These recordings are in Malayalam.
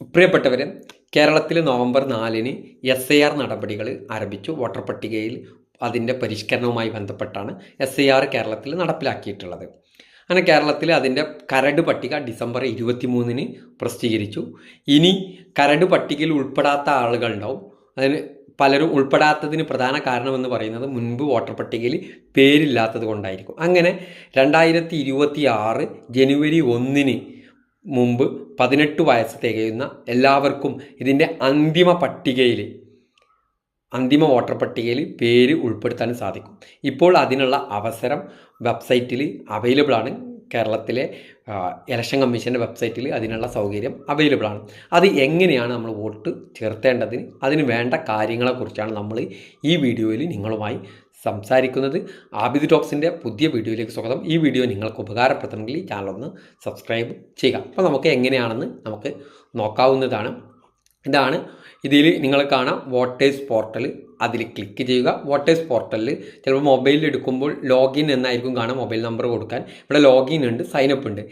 പ്രിയപ്പെട്ടവരെ കേരളത്തിൽ നവംബർ നാലിന് എസ് ഐ ആർ നടപടികൾ ആരംഭിച്ചു. വോട്ടർ പട്ടികയിൽ അതിന്റെ പരിഷ്കരണവുമായി ബന്ധപ്പെട്ടാണ് എസ് ഐ ആർ കേരളത്തിൽ നടപ്പിലാക്കിയിട്ടുള്ളത്. അങ്ങനെ കേരളത്തിൽ അതിന്റെ കരട് പട്ടിക ഡിസംബർ ഇരുപത്തി മൂന്നിന് പ്രസിദ്ധീകരിച്ചു. ഇനി കരട് പട്ടികയിൽ ഉൾപ്പെടാത്ത ആളുകളുണ്ടാവും. അതിന് പലരും ഉൾപ്പെടാത്തതിന് പ്രധാന കാരണമെന്ന് പറയുന്നത് മുൻപ് വോട്ടർ പട്ടികയിൽ പേരില്ലാത്തത് കൊണ്ടായിരിക്കും. അങ്ങനെ രണ്ടായിരത്തി ജനുവരി ഒന്നിന് മുമ്പ് പതിനെട്ട് വയസ്സ് തികയുന്ന എല്ലാവർക്കും ഇതിന്റെ അന്തിമ പട്ടികയിൽ അന്തിമ വോട്ടർ പട്ടികയിൽ പേര് ഉൾപ്പെടുത്താൻ സാധിക്കും. ഇപ്പോൾ അതിനുള്ള അവസരം വെബ്സൈറ്റിൽ അവൈലബിൾ ആണ്. കേരളത്തിലെ ഇലക്ഷൻ കമ്മീഷന്റെ വെബ്സൈറ്റിൽ അതിനുള്ള സൗകര്യം അവൈലബിൾ ആണ്. അത് എങ്ങനെയാണ് നമ്മൾ വോട്ട് ചേർത്തേണ്ടതിന് അതിന് വേണ്ട കാര്യങ്ങളെക്കുറിച്ചാണ് നമ്മൾ ഈ വീഡിയോയിൽ നിങ്ങളുമായി സംസാരിക്കുന്നത് ആബിദ് ടോക്സിന്റെ പുതിയ വീഡിയോയിലേക്ക് സ്വാഗതം. ഈ വീഡിയോ നിങ്ങൾക്ക് ഉപകാരപ്പെടുത്തണമെങ്കിൽ ഈ ചാനലൊന്ന് സബ്സ്ക്രൈബ് ചെയ്യുക. അപ്പോൾ നമുക്ക് എങ്ങനെയാണെന്ന് നമുക്ക് നോക്കാവുന്നതാണ്. ഇതാണ് ഇതിൽ നിങ്ങൾ കാണാം വോട്ടേഴ്സ് പോർട്ടൽ അതിൽ ക്ലിക്ക് ചെയ്യുക. വോട്ടേഴ്സ് പോർട്ടലിൽ ചിലപ്പോൾ മൊബൈലിൽ എടുക്കുമ്പോൾ ലോഗിൻ എന്നായിരിക്കും കാണാം മൊബൈൽ നമ്പർ കൊടുക്കാൻ. ഇവിടെ ലോഗിൻ ഉണ്ട് സൈനപ്പ് ഉണ്ട്.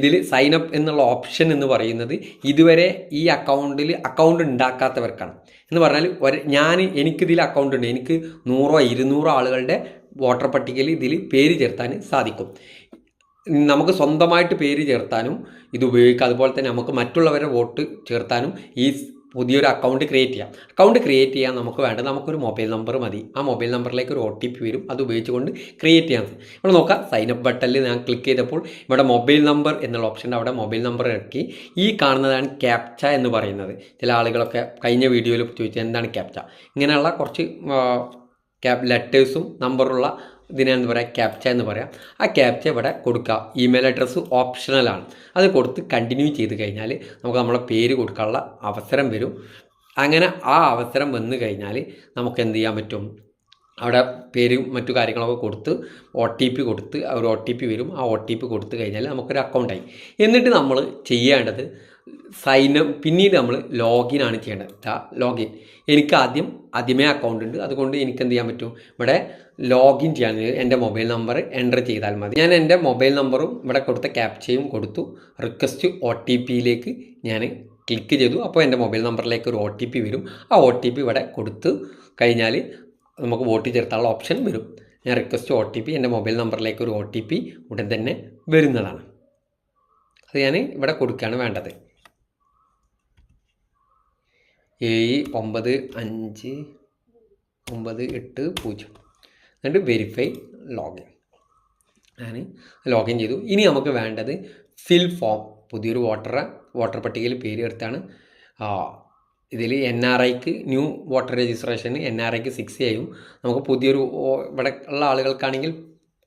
ഇതിൽ സൈനപ്പ് എന്നുള്ള ഓപ്ഷൻ എന്ന് പറയുന്നത് ഇതുവരെ ഈ അക്കൗണ്ടിൽ അക്കൗണ്ട് ഉണ്ടാക്കാത്തവർക്കാണ്. എന്ന് പറഞ്ഞാൽ ഒരു ഞാൻ എനിക്കിതിൽ അക്കൗണ്ട് ഉണ്ട്. എനിക്ക് നൂറോ ഇരുന്നൂറോ ആളുകളുടെ വോട്ടർ പട്ടികയിൽ ഇതിൽ പേര് ചേർത്താൻ സാധിക്കും. നമുക്ക് സ്വന്തമായിട്ട് പേര് ചേർത്താനും ഇത് ഉപയോഗിക്കാം. അതുപോലെ തന്നെ നമുക്ക് മറ്റുള്ളവരുടെ വോട്ട് ചേർത്താനും ഈ പുതിയൊരു അക്കൗണ്ട് ക്രിയേറ്റ് ചെയ്യാം. അക്കൗണ്ട് ക്രിയേറ്റ് ചെയ്യാൻ നമുക്ക് വേണ്ടത് നമുക്കൊരു മൊബൈൽ നമ്പർ മതി. ആ മൊബൈൽ നമ്പറിലേക്ക് ഒരു ഒ ടി പി വരും. അത് ഉപയോഗിച്ചുകൊണ്ട് ക്രിയേറ്റ് ചെയ്യാൻ ഇവിടെ നോക്കാം. സൈനപ്പ് ബട്ടണിൽ ഞാൻ ക്ലിക്ക് ചെയ്തപ്പോൾ ഇവിടെ മൊബൈൽ നമ്പർ എന്നുള്ള ഓപ്ഷൻ അവിടെ മൊബൈൽ നമ്പർ ഇറക്കി. ഈ കാണുന്നതാണ് ക്യാപ്ച എന്ന് പറയുന്നത്. ചില ആളുകളൊക്കെ കഴിഞ്ഞ വീഡിയോയിൽ ചോദിച്ചത് എന്താണ് ക്യാപ്ച ഇങ്ങനെയുള്ള കുറച്ച് ക്യാപ് ലെറ്റേഴ്സും നമ്പറുള്ള ഇതിനെ പറയാം? ക്യാപ്ച എന്ന് പറയാം. ആ ക്യാപ്ച ഇവിടെ കൊടുക്കുക ഇമെയിൽ അഡ്രസ്സ് ഓപ്ഷണലാണ് അത് കൊടുത്ത് കണ്ടിന്യൂ ചെയ്ത് കഴിഞ്ഞാൽ നമുക്ക് നമ്മളെ പേര് കൊടുക്കാനുള്ള അവസരം വരും. അങ്ങനെ ആ അവസരം വന്നു കഴിഞ്ഞാൽ നമുക്ക് എന്ത് ചെയ്യാൻ പറ്റും? അവിടെ പേരും മറ്റു കാര്യങ്ങളൊക്കെ കൊടുത്ത് ഒ ടി പി കൊടുത്ത് ഒരു ഒ ടി പി വരും. ആ ഒ ടി പി കൊടുത്തു കഴിഞ്ഞാൽ നമുക്കൊരു അക്കൗണ്ടായി എന്നിട്ട് നമ്മൾ ചെയ്യേണ്ടത് സൈൻ പിന്നീട് നമ്മൾ ലോഗിൻ ആണ് ചെയ്യേണ്ടത്. ലോഗിൻ എനിക്ക് ആദ്യം ആദ്യമേ അക്കൗണ്ട് ഉണ്ട്. അതുകൊണ്ട് എനിക്ക് എന്ത് ചെയ്യാൻ പറ്റും? ഇവിടെ ലോഗിൻ ചെയ്യാൻ എന്റെ മൊബൈൽ നമ്പർ എന്റർ ചെയ്താൽ മതി. ഞാൻ എന്റെ മൊബൈൽ നമ്പറും ഇവിടെ കൊടുത്ത ക്യാപ്ചയും കൊടുത്തു. റിക്വസ്റ്റ് ഒ ടി പിയിലേക്ക് ഞാൻ ക്ലിക്ക് ചെയ്തു. അപ്പോൾ എന്റെ മൊബൈൽ നമ്പറിലേക്ക് ഒരു ഒ ടി പി വരും. ആ ഒ ടി പി ഇവിടെ കൊടുത്ത് കഴിഞ്ഞാൽ നമുക്ക് വോട്ട് ചേർത്താനുള്ള ഓപ്ഷൻ വരും. ഞാൻ റിക്വസ്റ്റ് ഒ ടി പി എന്റെ മൊബൈൽ നമ്പറിലേക്ക് ഒരു ഒ ടി പി ഉടൻ തന്നെ വരുന്നതാണ്. അത് ഞാൻ ഇവിടെ കൊടുക്കുകയാണ് വേണ്ടത്. ഏഴ് ഒമ്പത് അഞ്ച് ഒമ്പത് എട്ട് പൂജ്യം. എന്നിട്ട് വെരിഫൈ ലോഗിൻ ഞാൻ ലോഗിൻ ചെയ്തു. ഇനി നമുക്ക് വേണ്ടത് ഫിൽ ഫോം പുതിയൊരു വോട്ടറെ വോട്ടർ പട്ടികയിൽ പേര് ചേർത്താണ്. ഇതിൽ എൻ ആർ ഐക്ക് new voter registration N R ഐക്ക് സിക്സ് ചെയ്യും നമുക്ക് പുതിയൊരു ഇവിടെ ഉള്ള ആളുകൾക്കാണെങ്കിൽ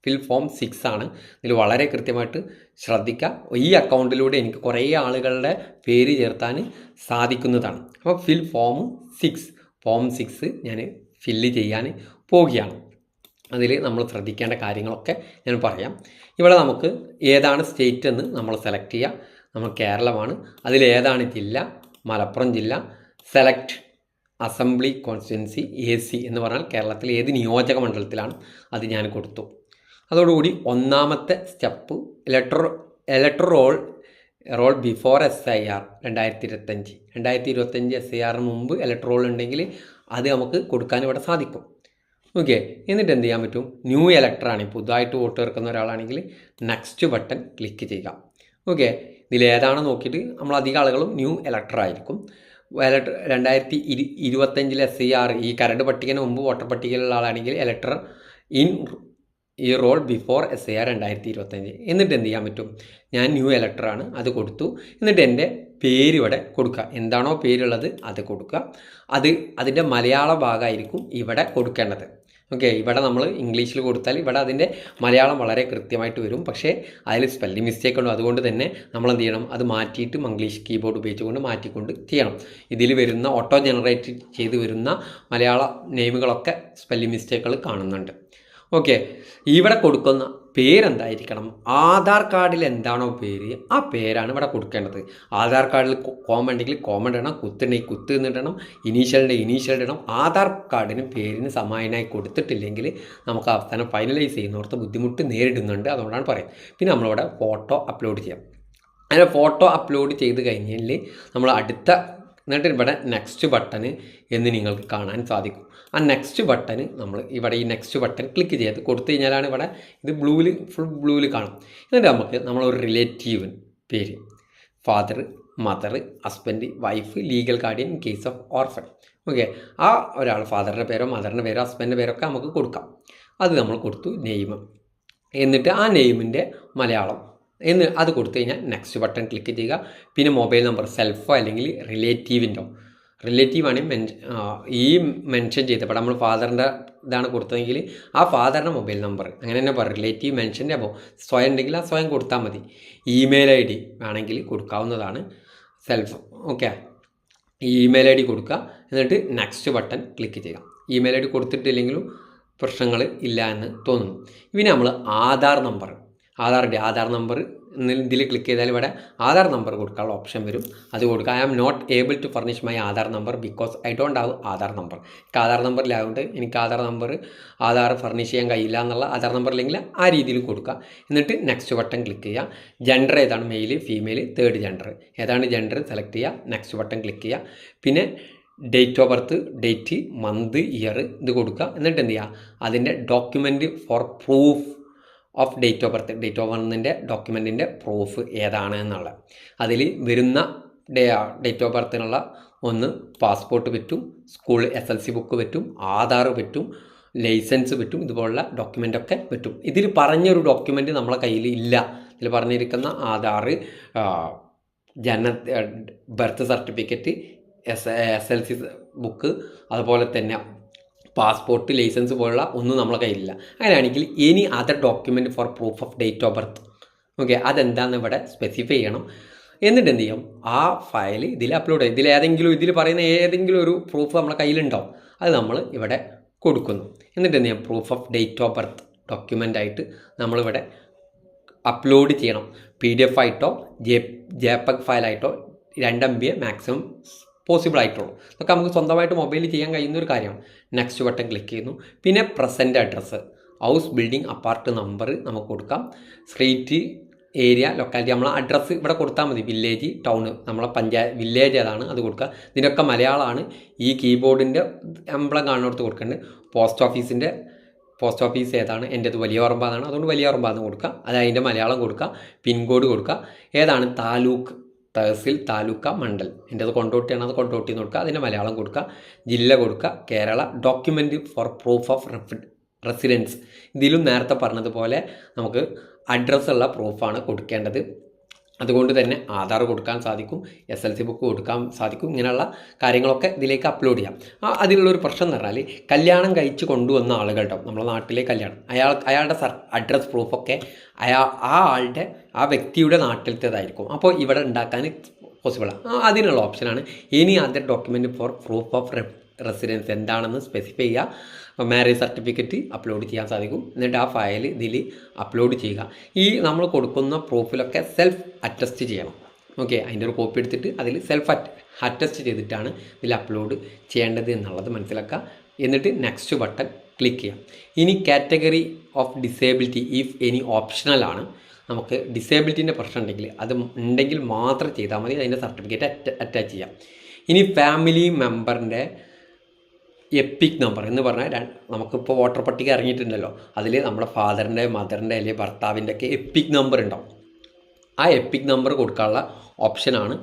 ഫിൽ ഫോം സിക്സ് ആണ്. ഇതിൽ വളരെ കൃത്യമായിട്ട് ശ്രദ്ധിക്കുക ഈ അക്കൗണ്ടിലൂടെ എനിക്ക് കുറേ ആളുകളുടെ പേര് ചേർത്താൻ സാധിക്കുന്നതാണ്. അപ്പോൾ fill form six. Form six ഞാൻ ഫില്ല് ചെയ്യാൻ പോവുകയാണ്. അതിൽ നമ്മൾ ശ്രദ്ധിക്കേണ്ട കാര്യങ്ങളൊക്കെ ഞാൻ പറയാം. ഇവിടെ നമുക്ക് ഏതാണ് സ്റ്റേറ്റ് എന്ന് നമ്മൾ സെലക്ട് ചെയ്യുക നമ്മൾ കേരളമാണ്. അതിൽ ഏതാണ് ജില്ല? മലപ്പുറം ജില്ല. Select assembly constituency A C എന്ന് പറഞ്ഞാൽ കേരളത്തിലെ ഏത് നിയോജക മണ്ഡലത്തിലാണ് അത് ഞാൻ കൊടുത്തു. അതോടുകൂടി ഒന്നാമത്തെ step electro electoral roll before S I R രണ്ടായിരത്തി ഇരുപത്തഞ്ച് രണ്ടായിരത്തി ഇരുപത്തഞ്ച് എസ് ഐ ആറിന് മുമ്പ് ഇലക്ട്രോൾ ഉണ്ടെങ്കിൽ അത് നമുക്ക് കൊടുക്കാൻ ഇവിടെ സാധിക്കും. ഓക്കെ എന്നിട്ട് എന്ത് ചെയ്യാൻ പറ്റും? ന്യൂ ഇലക്ടറാണ് പുതുതായിട്ട് വോട്ട് ചേർക്കുന്ന ഒരാളാണെങ്കിൽ നെക്സ്റ്റ് ബട്ടൺ ക്ലിക്ക് ചെയ്യുക. ഓക്കെ ഇതിൽ ഏതാണ് നോക്കിയിട്ട് നമ്മൾ അധികം ആളുകളും ന്യൂ ഇലക്ടർ ആയിരിക്കും. ഇലക്ടർ രണ്ടായിരത്തി ഇരു ഇരുപത്തഞ്ചിൽ എസ് ഐ ആർ ഈ കരട് പട്ടികന് മുമ്പ് വോട്ടർ പട്ടികയിലുള്ള ആളാണെങ്കിൽ elector in e roll before S I R രണ്ടായിരത്തി ഇരുപത്തഞ്ച് എന്നിട്ട് എന്ത് ചെയ്യാൻ പറ്റും? ഞാൻ ന്യൂ ഇലക്ടറാണ് അത് കൊടുത്തു. എന്നിട്ട് എന്റെ പേര് ഇവിടെ കൊടുക്കുക. എന്താണോ പേരുള്ളത് അത് കൊടുക്കുക. അത് അതിന്റെ മലയാള ഭാഗമായിരിക്കും ഇവിടെ കൊടുക്കേണ്ടത്. ഓക്കെ ഇവിടെ നമ്മൾ ഇംഗ്ലീഷിൽ കൊടുത്താൽ ഇവിടെ അതിന്റെ മലയാളം വളരെ കൃത്യമായിട്ട് വരും. പക്ഷേ അതിൽ സ്പെല്ലിംഗ് മിസ്റ്റേക്ക് ഉണ്ട്. അതുകൊണ്ട് തന്നെ നമ്മൾ എന്ത് ചെയ്യണം? അത് മാറ്റിയിട്ട് ഇംഗ്ലീഷ് കീബോർഡ് ഉപയോഗിച്ചുകൊണ്ട് മാറ്റിക്കൊണ്ട് ചെയ്യണം. ഇതിൽ വരുന്ന ഓട്ടോ ജനറേറ്റ് ചെയ്ത് വരുന്ന മലയാള നെയിമുകളൊക്കെ സ്പെല്ലിംഗ് മിസ്റ്റേക്കുകൾ കാണുന്നുണ്ട്. ഓക്കെ. ഇവിടെ കൊടുക്കുന്ന പേരെന്തായിരിക്കണം? ആധാർ കാർഡിൽ എന്താണോ പേര് ആ പേരാണ് ഇവിടെ കൊടുക്കേണ്ടത്. ആധാർ കാർഡിൽ കോമൺ ഉണ്ടെങ്കിൽ കോമൺ ഇടണം കുത്തുണ്ടെങ്കിൽ കുത്ത് എന്നിടണം ഇനീഷ്യലിന്റെ ഇനീഷ്യൽ ഇടണം. ആധാർ കാർഡിന് പേരിന് സമാനമായി കൊടുത്തിട്ടില്ലെങ്കിൽ നമുക്ക് അവസാനം ഫൈനലൈസ് ചെയ്യുന്നവർക്ക് ബുദ്ധിമുട്ട് നേരിടുന്നുണ്ട് അതുകൊണ്ടാണ് പറയുന്നത്. പിന്നെ നമ്മളിവിടെ ഫോട്ടോ അപ്ലോഡ് ചെയ്യാം. അങ്ങനെ ഫോട്ടോ അപ്ലോഡ് ചെയ്ത് കഴിഞ്ഞാൽ നമ്മൾ അടുത്ത എന്നിട്ട് ഇവിടെ നെക്സ്റ്റ് ബട്ടൺ എന്ന് നിങ്ങൾക്ക് കാണാൻ സാധിക്കും. ആ നെക്സ്റ്റ് ബട്ടൺ നമ്മൾ ഇവിടെ ഈ നെക്സ്റ്റ് ബട്ടൺ ക്ലിക്ക് ചെയ്ത് കൊടുത്തു കഴിഞ്ഞാലാണ് ഇവിടെ ഇത് ബ്ലൂവിൽ ഫുൾ ബ്ലൂവിൽ കാണും. എന്നിട്ട് നമുക്ക് നമ്മളൊരു റിലേറ്റീവ് പേര് father mother husband wife legal guardian in case of orphan okay ആ ഒരാൾ ഫാദറിന്റെ പേരോ മദറിന്റെ പേരോ ഹസ്ബൻഡിന്റെ പേരൊക്കെ നമുക്ക് കൊടുക്കാം. അത് നമ്മൾ കൊടുത്തു നെയിം എന്നിട്ട് ആ നെയ്മിന്റെ മലയാളം എന്ന് അത് കൊടുത്തു കഴിഞ്ഞാൽ നെക്സ്റ്റ് ബട്ടൺ ക്ലിക്ക് ചെയ്യുക. പിന്നെ മൊബൈൽ നമ്പർ സെൽഫോ അല്ലെങ്കിൽ റിലേറ്റീവിന്റെ റിലേറ്റീവ് ആണ് മെൻ ഈ മെൻഷൻ ചെയ്തപ്പോൾ നമ്മൾ ഫാദറിന്റെ ഇതാണ് കൊടുത്തതെങ്കിൽ ആ ഫാദറിന്റെ മൊബൈൽ നമ്പർ അങ്ങനെ തന്നെ പറയും. റിലേറ്റീവ് മെൻഷന്റെ അപ്പോൾ സ്വയം ഉണ്ടെങ്കിൽ ആ സ്വയം കൊടുത്താൽ മതി. ഇമെയിൽ ഐ ഡി വേണമെങ്കിൽ കൊടുക്കാവുന്നതാണ് self okay email I D കൊടുക്കുക. എന്നിട്ട് നെക്സ്റ്റ് ബട്ടൺ ക്ലിക്ക് ചെയ്യുക. ഇമെയിൽ ഐ ഡി കൊടുത്തിട്ടില്ലെങ്കിലും പ്രശ്നങ്ങൾ ഇല്ല എന്ന് തോന്നുന്നു. പിന്നെ നമ്മൾ ആധാർ നമ്പർ ആധാറിന്റെ ആധാർ നമ്പർ ഇതിൽ ക്ലിക്ക് ചെയ്താൽ ഇവിടെ ആധാർ നമ്പർ കൊടുക്കാനുള്ള ഓപ്ഷൻ വരും. അത് കൊടുക്കുക. I am not able to furnish my Aadhaar number because I don't have Aadhaar number എനിക്ക് ആധാർ നമ്പറിലായതുകൊണ്ട് എനിക്ക് ആധാർ നമ്പർ ആധാർ ഫർണിഷ് ചെയ്യാൻ കഴിയില്ല എന്നുള്ള ആധാർ നമ്പർ ഇല്ലെങ്കിൽ ആ രീതിയിൽ കൊടുക്കുക. എന്നിട്ട് നെക്സ്റ്റ് ബട്ടൺ ക്ലിക്ക് ചെയ്യുക. ജെൻഡർ ഏതാണ്? മെയിൽ ഫീമെയിൽ തേർഡ് ജെൻഡർ ഏതാണ് ജെൻഡർ സെലക്ട് ചെയ്യുക. നെക്സ്റ്റ് ബട്ടൺ ക്ലിക്ക് ചെയ്യുക. പിന്നെ date of birth date month year ഇത് കൊടുക്കുക. എന്നിട്ട് എന്ത് ചെയ്യുക? അതിന്റെ document for proof of date of birth date of ബർത്തിന്റെ ഡോക്യുമെന്റിന്റെ പ്രൂഫ് ഏതാണ് എന്നുള്ളത് അതിൽ വരുന്ന ഡേ ഡേറ്റ് ഓഫ് ബർത്തിനുള്ള ഒന്ന് പാസ്പോർട്ട് പറ്റും school S L C book പറ്റും ആധാർ പറ്റും ലൈസൻസ് പറ്റും ഇതുപോലുള്ള ഡോക്യുമെന്റ് ഒക്കെ പറ്റും. ഇതിൽ പറഞ്ഞൊരു ഡോക്യുമെന്റ് നമ്മളെ കയ്യിൽ ഇല്ല. ഇതിൽ പറഞ്ഞിരിക്കുന്ന ആധാർ ജന birth certificate S S L C book അതുപോലെ തന്നെ പാസ്പോർട്ട് ലൈസൻസ് പോലുള്ള ഒന്നും നമ്മളെ കയ്യിലില്ല. അങ്ങനെയാണെങ്കിൽ any other document for proof of date of birth okay അതെന്താണെന്ന് ഇവിടെ സ്പെസിഫൈ ചെയ്യണം. എന്നിട്ട് എന്ത് ചെയ്യും? ആ ഫയൽ ഇതിൽ അപ്ലോഡ് ചെയ്യും. ഇതിൽ ഏതെങ്കിലും ഇതിൽ പറയുന്ന ഏതെങ്കിലും ഒരു പ്രൂഫ് നമ്മളെ കയ്യിലുണ്ടാവും. അത് നമ്മൾ ഇവിടെ കൊടുക്കുന്നു. എന്നിട്ട് എന്ത് ചെയ്യും? Proof of date of birth document ആയിട്ട് നമ്മളിവിടെ അപ്ലോഡ് ചെയ്യണം. പി ഡി എഫ് ആയിട്ടോ ജെ ജെ ജെപെഗ് ഫയലായിട്ടോ രണ്ട് എം ബി മാക്സിമം പോസിബിൾ ആയിട്ടുള്ളൂ. അതൊക്കെ നമുക്ക് സ്വന്തമായിട്ട് മൊബൈലിൽ ചെയ്യാൻ കഴിയുന്ന ഒരു കാര്യമാണ്. നെക്സ്റ്റ് ബട്ടൺ ക്ലിക്ക് ചെയ്യുന്നു. പിന്നെ present address house building apart number നമുക്ക് കൊടുക്കാം. സ്ട്രീറ്റ് ഏരിയ ലൊക്കാലിറ്റി നമ്മൾ അഡ്രസ്സ് ഇവിടെ കൊടുത്താൽ മതി. വില്ലേജ് ടൗൺ നമ്മളെ പഞ്ചായത്ത് വില്ലേജ് ഏതാണ് അത് കൊടുക്കുക. ഇതിനൊക്കെ മലയാളമാണ്. ഈ കീബോർഡിന്റെ എംബ്ലം കാണുന്നിടത്ത് കൊടുക്കേണ്ടത്. പോസ്റ്റ് ഓഫീസിന്റെ പോസ്റ്റ് ഓഫീസ് ഏതാണ് എന്റെത് വലിയ ഉറമ്പാന്നാണ് അതുകൊണ്ട് വലിയ ഉറമ്പാന്ന് കൊടുക്കുക. അത് അതിന്റെ മലയാളം കൊടുക്കുക. പിൻകോഡ് കൊടുക്കുക. ഏതാണ് താലൂക്ക് തഹസിൽ താലൂക്ക മണ്ഡൽ. എന്റെ അത് കൊണ്ടോട്ടിയാണ് അത് കൊണ്ടോട്ടി എന്ന് കൊടുക്കുക അതിന്റെ മലയാളം കൊടുക്കുക ജില്ല കൊടുക്കുക Kerala document for proof of residence ഇതിലും നേരത്തെ പറഞ്ഞതുപോലെ നമുക്ക് അഡ്രസ്സുള്ള പ്രൂഫാണ് കൊടുക്കേണ്ടത്. അതുകൊണ്ട് തന്നെ ആധാർ കൊടുക്കാൻ സാധിക്കും എസ് എൽ സി ബുക്ക് കൊടുക്കാൻ സാധിക്കും ഇങ്ങനെയുള്ള കാര്യങ്ങളൊക്കെ ഇതിലേക്ക് അപ്ലോഡ് ചെയ്യാം. അതിലുള്ളൊരു പ്രശ്നം എന്ന് പറഞ്ഞാൽ കല്യാണം കഴിച്ച് കൊണ്ടുവന്ന ആളുകളുടെ നമ്മുടെ നാട്ടിലെ കല്യാണം. അയാൾ അയാളുടെ സർ അഡ്രസ് പ്രൂഫൊക്കെ അയാൾ ആ ആളുടെ ആ വ്യക്തിയുടെ നാട്ടിലത്തേതായിരിക്കും. അപ്പോൾ ഇവിടെ ഉണ്ടാക്കാൻ പോസിബിളാണ് അതിനുള്ള ഓപ്ഷനാണ് any other document for proof of residence എന്താണെന്ന് സ്പെസിഫൈ ചെയ്യുക മാരേജ് സർട്ടിഫിക്കറ്റ് അപ്ലോഡ് ചെയ്യാൻ സാധിക്കും. എന്നിട്ട് ആ ഫയൽ ഇതിൽ അപ്ലോഡ് ചെയ്യുക. ഈ നമ്മൾ കൊടുക്കുന്ന പ്രൂഫിലൊക്കെ സെൽഫ് അറ്റസ്റ്റ് ചെയ്യണം. ഓക്കെ അതിന്റെ ഒരു കോപ്പി എടുത്തിട്ട് അതിൽ സെൽഫ് അറ്റസ്റ്റ് ചെയ്തിട്ടാണ് ഇതിൽ അപ്ലോഡ് ചെയ്യേണ്ടത് എന്നുള്ളത് മനസ്സിലാക്കുക. എന്നിട്ട് നെക്സ്റ്റ് ബട്ടൺ ക്ലിക്ക് ചെയ്യാം. ഇനി category of disability if any ഓപ്ഷണലാണ് നമുക്ക് ഡിസേബിലിറ്റീന്റെ പ്രശ്നം ഉണ്ടെങ്കിൽ അത് ഉണ്ടെങ്കിൽ മാത്രം ചെയ്താൽ മതി. അതിന്റെ സർട്ടിഫിക്കറ്റ് അറ്റാച്ച് ചെയ്യാം. ഇനി ഫാമിലി മെമ്പറിന്റെ എപ്പിക് നമ്പർ എന്ന് പറഞ്ഞാൽ നമുക്കിപ്പോൾ വോട്ടർ പട്ടിക ഇറങ്ങിയിട്ടുണ്ടല്ലോ. അതിൽ നമ്മുടെ ഫാദറിന്റെ മദറിന്റെ അല്ലെങ്കിൽ ഭർത്താവിന്റെ ഒക്കെ എപ്പിക് നമ്പർ ഉണ്ടാവും. ആ എപ്പിക് നമ്പർ കൊടുക്കാനുള്ള ഓപ്ഷനാണ്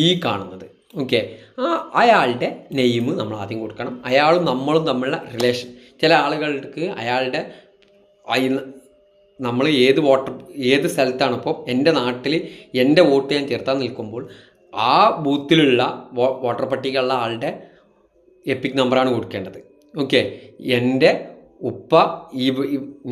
ഈ കാണുന്നത്. ഓക്കെ ആ അയാളുടെ നെയിം നമ്മൾ ആദ്യം കൊടുക്കണം. അയാളും നമ്മളും തമ്മിലുള്ള റിലേഷൻ ചില ആളുകൾക്ക് അയാളുടെ നമ്മൾ ഏത് വോട്ടർ ഏത് സ്ഥലത്താണ് ഇപ്പോൾ എന്റെ നാട്ടിൽ എന്റെ വോട്ട് ഞാൻ ചേർത്താൻ നിൽക്കുമ്പോൾ ആ ബൂത്തിലുള്ള വോട്ടർ പട്ടികയുള്ള ആളുടെ എപ്പിക് നമ്പറാണ് കൊടുക്കേണ്ടത്. ഓക്കെ എന്റെ ഉപ്പ ഈ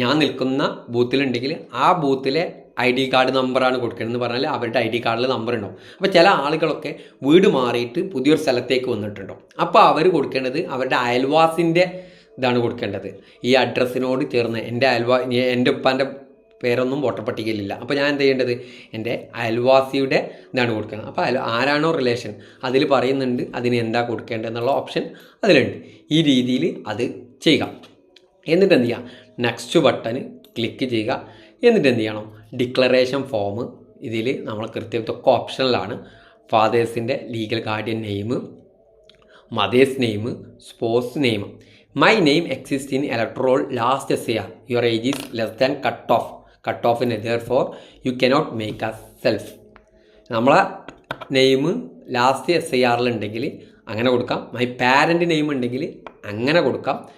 ഞാൻ നിൽക്കുന്ന ബൂത്തിലുണ്ടെങ്കിൽ ആ ബൂത്തിലെ ഐ ഡി കാർഡ് നമ്പറാണ് കൊടുക്കേണ്ടതെന്ന് പറഞ്ഞാൽ അവരുടെ ഐ ഡി കാർഡിൽ നമ്പർ ഉണ്ടാവും. അപ്പോൾ ചില ആളുകളൊക്കെ വീട് മാറിയിട്ട് പുതിയൊരു സ്ഥലത്തേക്ക് വന്നിട്ടുണ്ടോ അപ്പോൾ അവർ കൊടുക്കേണ്ടത് അവരുടെ അയൽവാസിന്റെ ഇതാണ് കൊടുക്കേണ്ടത്. ഈ അഡ്രസ്സിനോട് ചേർന്ന് എന്റെ അയൽവാ എന്റെ ഉപ്പാന്റെ പേരൊന്നും വോട്ടർ പട്ടികയിലില്ല അപ്പോൾ ഞാൻ എന്ത് ചെയ്യേണ്ടത്? എന്റെ അയൽവാസിയുടെ ഇതാണ് കൊടുക്കുന്നത് അപ്പോൾ അയൽ ആരാണോ റിലേഷൻ അതിൽ പറയുന്നുണ്ട് അതിന് എന്താ കൊടുക്കേണ്ടതെന്നുള്ള ഓപ്ഷൻ അതിലുണ്ട്. ഈ രീതിയിൽ അത് ചെയ്യുക. എന്നിട്ട് എന്ത് ചെയ്യുക? നെക്സ്റ്റ് ബട്ടൺ ക്ലിക്ക് ചെയ്യുക. എന്നിട്ട് എന്ത് ചെയ്യണം? ഡിക്ലറേഷൻ ഫോം ഇതിൽ നമ്മൾ കൃത്യത്തൊക്കെ ഓപ്ഷനിലാണ് ഫാദേഴ്സിന്റെ legal guardian name mother's name sports name my name exist in electoral last S R your age is less than cut off cut ഓഫിന് therefore you cannot make a self നമ്മളെ നെയിം ലാസ്റ്റ് എസ് ഐ ആറിലുണ്ടെങ്കിൽ അങ്ങനെ കൊടുക്കാം. മൈ പാരന്റ് നെയിം ഉണ്ടെങ്കിൽ അങ്ങനെ കൊടുക്കാം.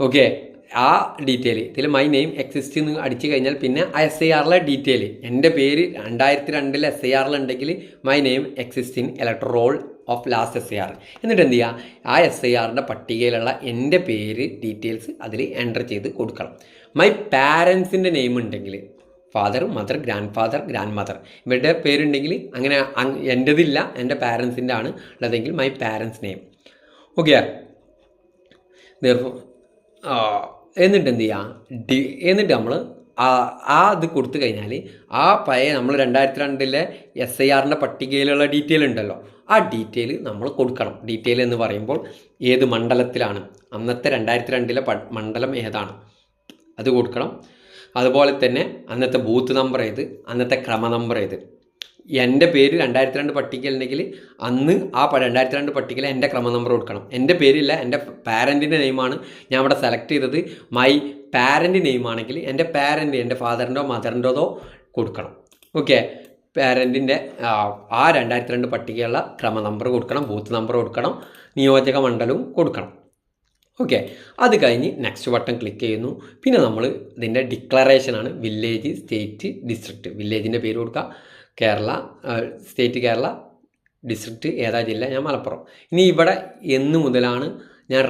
ഓക്കെ ആ ഡീറ്റെയിൽ ഇതിൽ മൈ നെയിം എക്സിസ്റ്റ് എന്ന് അടിച്ചു കഴിഞ്ഞാൽ പിന്നെ ആ എസ് ഐ ആറിലെ ഡീറ്റെയിൽ എന്റെ പേര് രണ്ടായിരത്തി രണ്ടിൽ S I ആറിലുണ്ടെങ്കിൽ my name exist in electoral of last S I R എന്നിട്ട് എന്ത് ചെയ്യുക ആ എസ് ഐ ആറിന്റെ പട്ടികയിലുള്ള എന്റെ പേര് ഡീറ്റെയിൽസ് അതിൽ എന്റർ ചെയ്ത് കൊടുക്കണം. മൈ പാരൻസിന്റെ നെയിം ഉണ്ടെങ്കിൽ father mother grandfather grandmother ഇവരുടെ പേരുണ്ടെങ്കിൽ അങ്ങനെ അങ് എന്റെതില്ല എന്റെ പാരൻസിന്റെ ആണ് ഉള്ളതെങ്കിൽ മൈ പാരൻസ് നെയിം ഓക്കെ എന്നിട്ട് എന്ത് ചെയ്യുക ഡി എന്നിട്ട് നമ്മൾ ആ ആ ഇത് കൊടുത്തു കഴിഞ്ഞാൽ ആ പഴയ നമ്മൾ രണ്ടായിരത്തി രണ്ടിലെ എസ് ഐ ആറിന്റെ പട്ടികയിലുള്ള ഡീറ്റെയിൽ ഉണ്ടല്ലോ. ആ ഡീറ്റെയിൽ നമ്മൾ കൊടുക്കണം. ഡീറ്റെയിൽ എന്ന് പറയുമ്പോൾ ഏത് മണ്ഡലത്തിലാണ്? അന്നത്തെ രണ്ടായിരത്തി രണ്ടിലെ മണ്ഡലം ഏതാണ്? അത് കൊടുക്കണം. അതുപോലെ തന്നെ അന്നത്തെ ബൂത്ത് നമ്പർ ഏത്? അന്നത്തെ ക്രമ നമ്പർ ഏത്? എന്റെ പേര് രണ്ടായിരത്തി രണ്ട് പട്ടികയിലുണ്ടെങ്കിൽ അന്ന് ആ രണ്ടായിരത്തി രണ്ട് പട്ടികയിൽ എന്റെ ക്രമ നമ്പർ കൊടുക്കണം. എന്റെ പേരില്ല എന്റെ പാരന്റിന്റെ നെയിമാണ് ഞാൻ ഇവിടെ സെലക്ട് ചെയ്തത്. മൈ പാരന്റ് നെയിമാണെങ്കിൽ എന്റെ പാരന്റ് എന്റെ ഫാദറിന്റെയോ മദറിന്റെതോ കൊടുക്കണം. ഓക്കെ പാരന്റിന്റെ ആ രണ്ടായിരത്തി രണ്ട് പട്ടികയുള്ള ക്രമ നമ്പർ കൊടുക്കണം ബൂത്ത് നമ്പർ കൊടുക്കണം നിയോജക മണ്ഡലവും കൊടുക്കണം. ഓക്കെ അത് കഴിഞ്ഞ് നെക്സ്റ്റ് ബട്ടൺ ക്ലിക്ക് ചെയ്യുന്നു. പിന്നെ നമ്മൾ ഇതിന്റെ ഡിക്ലറേഷനാണ് വില്ലേജ് സ്റ്റേറ്റ് ഡിസ്ട്രിക്റ്റ് വില്ലേജിന്റെ പേര് കൊടുക്കുക. കേരള സ്റ്റേറ്റ് കേരള ഡിസ്ട്രിക്റ്റ് ഏതാ ജില്ല ഞാൻ മലപ്പുറം. ഇനി ഇവിടെ എന്ന് മുതലാണ് ഞാൻ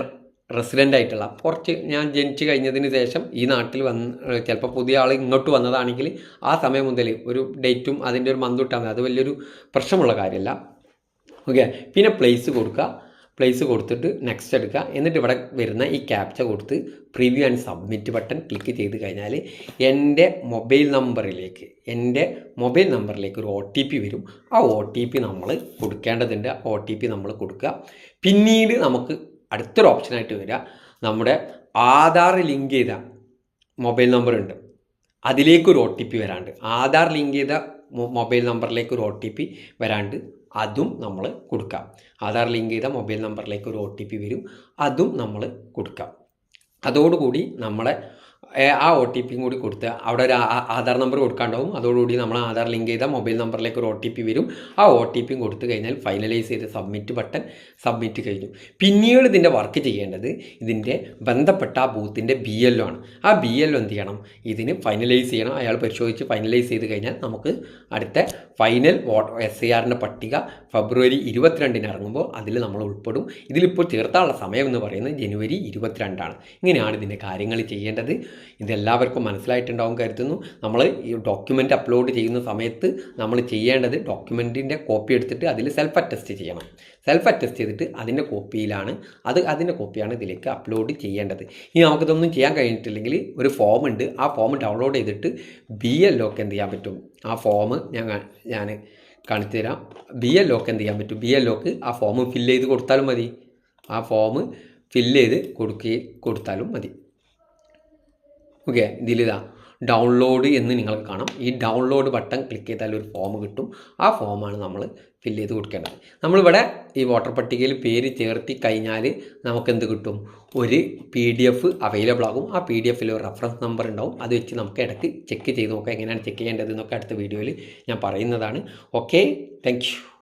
റെസിഡന്റ് ആയിട്ടുള്ള. കുറച്ച് ഞാൻ ജനിച്ചു കഴിഞ്ഞതിന് ശേഷം ഈ നാട്ടിൽ വന്ന് ചിലപ്പോൾ പുതിയ ആൾ ഇങ്ങോട്ട് വന്നതാണെങ്കിൽ ആ സമയം മുതൽ ഒരു ഡേറ്റും അതിന്റെ ഒരു മന്ത് ഇട്ടാൽ മതി. അത് വലിയൊരു പ്രശ്നമുള്ള കാര്യമല്ല ഓക്കെ പിന്നെ പ്ലേസ് കൊടുക്കുക. പ്ലേസ് കൊടുത്തിട്ട് നെക്സ്റ്റ് എടുക്കുക. എന്നിട്ട് ഇവിടെ വരുന്ന ഈ ക്യാപ്ച കൊടുത്ത് preview and submit button click ചെയ്ത് കഴിഞ്ഞാൽ എന്റെ മൊബൈൽ നമ്പറിലേക്ക് എന്റെ മൊബൈൽ നമ്പറിലേക്ക് ഒരു ഒ ടി പി വരും. ആ ഒ ടി പി നമ്മൾ കൊടുക്കേണ്ടതുണ്ട്. ഒ ടി പി നമ്മൾ കൊടുക്കുക. പിന്നീട് നമുക്ക് അടുത്തൊരു ഓപ്ഷനായിട്ട് വരിക. നമ്മുടെ ആധാർ ലിങ്ക് ചെയ്ത മൊബൈൽ നമ്പറുണ്ട് അതിലേക്കൊരു ഒ ടി പി വരാണ്ട്. ആധാർ ലിങ്ക് ചെയ്ത മൊബൈൽ നമ്പറിലേക്ക് ഒരു ഒ ടി പി വരാണ്ട്. അതും നമ്മൾ കൊടുക്കാം. ആധാർ ലിങ്ക് ചെയ്ത മൊബൈൽ നമ്പറിലേക്ക് ഒരു ഒ ടി പി വരും അതും നമ്മൾ കൊടുക്കാം. അതോടുകൂടി നമ്മളെ ആ ഒ ടി പിയും കൂടി കൊടുത്ത് അവിടെ ഒരു ആധാർ നമ്പർ കൊടുക്കാണ്ടാവും. അതോടുകൂടി നമ്മൾ ആധാർ ലിങ്ക് ചെയ്ത മൊബൈൽ നമ്പറിലേക്ക് ഒരു ഒ ടി പി വരും. ആ ഒ ടി പിയും കൊടുത്തു കഴിഞ്ഞാൽ ഫൈനലൈസ് ചെയ്ത് സബ്മിറ്റ് ബട്ടൺ സബ്മിറ്റ് കഴിഞ്ഞു. പിന്നീട് ഇതിന്റെ വർക്ക് ചെയ്യേണ്ടത് ഇതിന്റെ ബന്ധപ്പെട്ട ആ ബൂത്തിന്റെ ബി എൽ ആണ്. ആ ബി എൽ എന്ത് ചെയ്യണം? ഇതിന് ഫൈനലൈസ് ചെയ്യണം. അയാൾ പരിശോധിച്ച് ഫൈനലൈസ് ചെയ്ത് കഴിഞ്ഞാൽ നമുക്ക് അടുത്ത ഫൈനൽ വോട്ട് എസ് ഐ ആറിന്റെ പട്ടിക ഫെബ്രുവരി ഇരുപത്തിരണ്ടിന് ഇറങ്ങുമ്പോൾ അതിൽ നമ്മൾ ഉൾപ്പെടും. ഇതിലിപ്പോൾ ചേർത്താനുള്ള സമയം എന്ന് പറയുന്നത് ജനുവരി ഇരുപത്തിരണ്ടാണ്. ഇങ്ങനെയാണ് ഇതിന്റെ കാര്യങ്ങൾ ചെയ്യേണ്ടത്. ഇതെല്ലാവർക്കും മനസ്സിലായിട്ടുണ്ടാവും കരുതുന്നു. നമ്മൾ ഈ ഡോക്യുമെന്റ് അപ്ലോഡ് ചെയ്യുന്ന സമയത്ത് നമ്മൾ ചെയ്യേണ്ടത് ഡോക്യുമെന്റിന്റെ കോപ്പി എടുത്തിട്ട് അതിൽ സെൽഫ് അറ്റസ്റ്റ് ചെയ്യണം. സെൽഫ് അറ്റസ്റ്റ് ചെയ്തിട്ട് അതിന്റെ കോപ്പിയിലാണ് അത് അതിന്റെ കോപ്പിയാണ് ഇതിലേക്ക് അപ്ലോഡ് ചെയ്യേണ്ടത്. ഇനി നമുക്കിതൊന്നും ചെയ്യാൻ കഴിഞ്ഞിട്ടില്ലെങ്കിൽ ഒരു ഫോം ഉണ്ട്. ആ ഫോം ഡൗൺലോഡ് ചെയ്തിട്ട് ബി എൽ ഒക്കെ എന്ത് ചെയ്യാൻ പറ്റും? ആ ഫോം ഞാൻ ഞാൻ കാണിച്ചു തരാം ബി എൽ ഒക്കെ എന്ത് ചെയ്യാൻ പറ്റും? ബി എൽ ലോക്ക് ആ ഫോം ഫില്ല് ചെയ്ത് കൊടുത്താലും മതി. ആ ഫോം ഫില്ല് ചെയ്ത് കൊടുക്കുകയും കൊടുത്താലും മതി. ഓക്കെ ഇതിലിതാ. ഡൗൺലോഡ് എന്ന് നിങ്ങൾക്ക് കാണാം. ഈ ഡൗൺലോഡ് ബട്ടൺ ക്ലിക്ക് ചെയ്താൽ ഒരു ഫോം കിട്ടും. ആ ഫോമാണ് നമ്മൾ ഫില്ല് ചെയ്ത് കൊടുക്കേണ്ടത്. നമ്മളിവിടെ ഈ വോട്ടർ പട്ടികയിൽ പേര് ചേർത്തി കഴിഞ്ഞാൽ നമുക്ക് എന്ത് കിട്ടും? ഒരു പി ഡി എഫ് അവൈലബിൾ ആകും. ആ പി ഡി എഫിൽ ഒരു റെഫറൻസ് നമ്പർ ഉണ്ടാവും. അത് വെച്ച് നമുക്ക് ഇടയ്ക്ക് ചെക്ക് ചെയ്ത് നോക്കാം. എങ്ങനെയാണ് ചെക്ക് ചെയ്യേണ്ടത് എന്നൊക്കെ അടുത്ത വീഡിയോയിൽ ഞാൻ പറയുന്നതാണ്. Okay thank